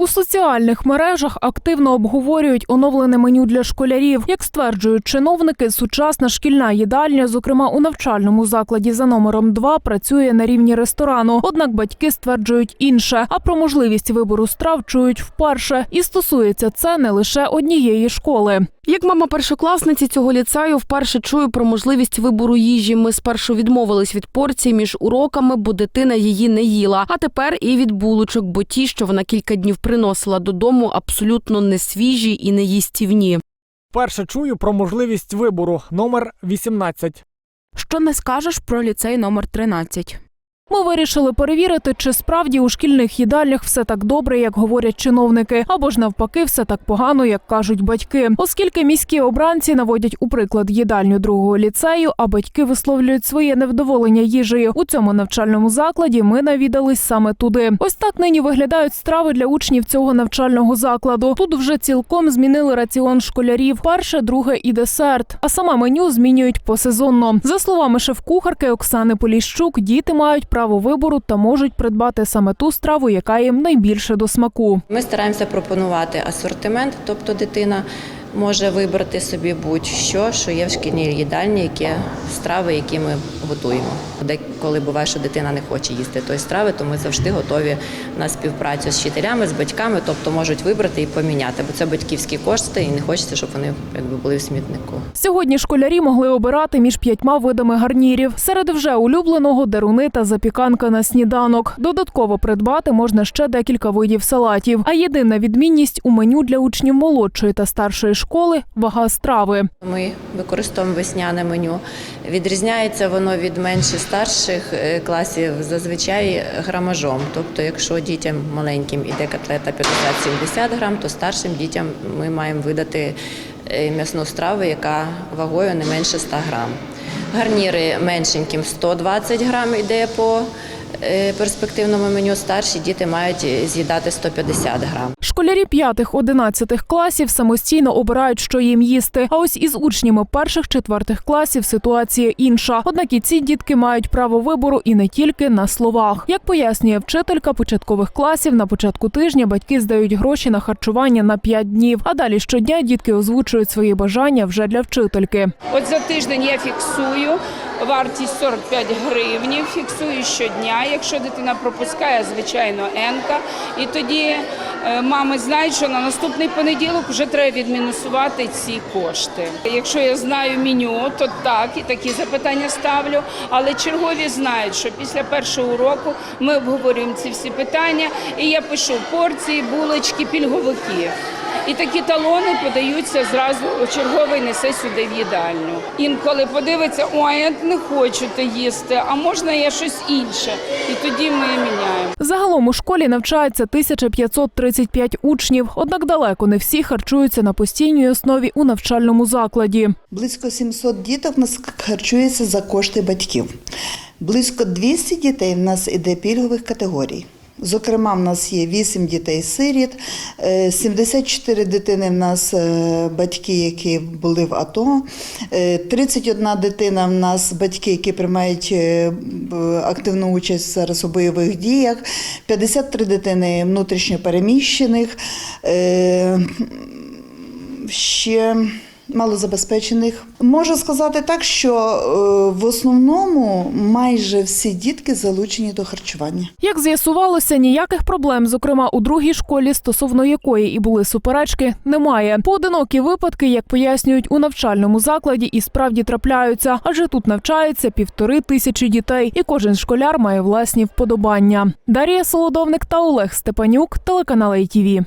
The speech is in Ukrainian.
У соціальних мережах активно обговорюють оновлене меню для школярів. Як стверджують чиновники, сучасна шкільна їдальня, зокрема у навчальному закладі за номером 2, працює на рівні ресторану. Однак батьки стверджують інше. А про можливість вибору страв чують вперше. І стосується це не лише однієї школи. Як мама першокласниці цього ліцею вперше чую про можливість вибору їжі. Ми спершу відмовились від порцій між уроками, бо дитина її не їла. А тепер і від булочок, бо ті, що вона кілька днів приносила додому, абсолютно несвіжі і неїстівні. Перше чую про можливість вибору номер 18. Що не скажеш про ліцей номер 13? Ми вирішили перевірити, чи справді у шкільних їдальнях все так добре, як говорять чиновники, або ж навпаки, все так погано, як кажуть батьки. Оскільки міські обранці наводять у приклад їдальню другого ліцею, а батьки висловлюють своє невдоволення їжею у цьому навчальному закладі. Ми навідались саме туди. Ось так нині виглядають страви для учнів цього навчального закладу. Тут вже цілком змінили раціон школярів: перше, друге і десерт. А саме меню змінюють посезонно. За словами шеф-кухарки Оксани Поліщук, діти мають право вибору та можуть придбати саме ту страву, яка їм найбільше до смаку. Ми стараємося пропонувати асортимент, тобто дитина може вибрати собі будь-що, що є в шкільній їдальні, які страви, які ми готуємо. Деколи буває, що дитина не хоче їсти тої страви, то ми завжди готові на співпрацю з вчителями, з батьками, тобто можуть вибрати і поміняти, бо це батьківські кошти, і не хочеться, щоб вони якби були в смітнику. Сьогодні школярі могли обирати між п'ятьма видами гарнірів. Серед вже улюбленого деруни та запіканка на сніданок. Додатково придбати можна ще декілька видів салатів. А єдина відмінність у меню для учнів молодшої та старшої школи вага страви. Ми використовуємо весняне меню. Відрізняється воно від менше старших е, класів зазвичай грамажом. Тобто, якщо дітям маленьким іде котлета 50-70 грам, то старшим дітям ми маємо видати е, м'ясну страву, яка вагою не менше 100 грам. Гарніри меншеньким 120 грам йде по е, перспективному меню. Старші діти мають з'їдати 150 грам. Школярі п'ятих-одинадцятих класів самостійно обирають, що їм їсти. А ось із учнями перших-четвертих класів ситуація інша. Однак і ці дітки мають право вибору і не тільки на словах. Як пояснює вчителька початкових класів, на початку тижня батьки здають гроші на харчування на 5 днів. А далі щодня дітки озвучують свої бажання вже для вчительки. От за тиждень я фіксую вартість 45 гривнів, фіксую щодня. Якщо дитина пропускає, звичайно, енка. І тоді е, мами знають, що на наступний понеділок вже треба відмінусувати ці кошти. Якщо я знаю меню, то так і такі запитання ставлю. Але чергові знають, що після першого уроку ми обговорюємо ці всі питання, і я пишу порції, булочки, пільговики. І такі талони подаються зразу черговий несе сюди в їдальню. Інколи подивиться, ой, я не хочу те їсти, а можна я щось інше. І тоді ми міняємо. Загалом у школі навчається 1535 учнів, однак далеко не всі харчуються на постійній основі у навчальному закладі. Близько 700 діток нас харчується за кошти батьків. Близько 200 дітей в нас іде пільгових категорій. Зокрема, в нас є 8 дітей-сиріт, е, 74 дитини в нас е, батьки, які були в АТО, е, 31 дитина в нас батьки, які приймають е, активну участь зараз у бойових діях, 53 дитини внутрішньопереміщених, е, ще малозабезпечених. Можу сказати так, що е, в основному майже всі дітки залучені до харчування. Як з'ясувалося, ніяких проблем, зокрема у другій школі, стосовно якої і були суперечки, немає. Поодинокі випадки, як пояснюють у навчальному закладі, і справді трапляються, адже тут навчається півтори тисячі дітей, і кожен школяр має власні вподобання. Дар'я Солодовник та Олег Степанюк, телеканал ITV.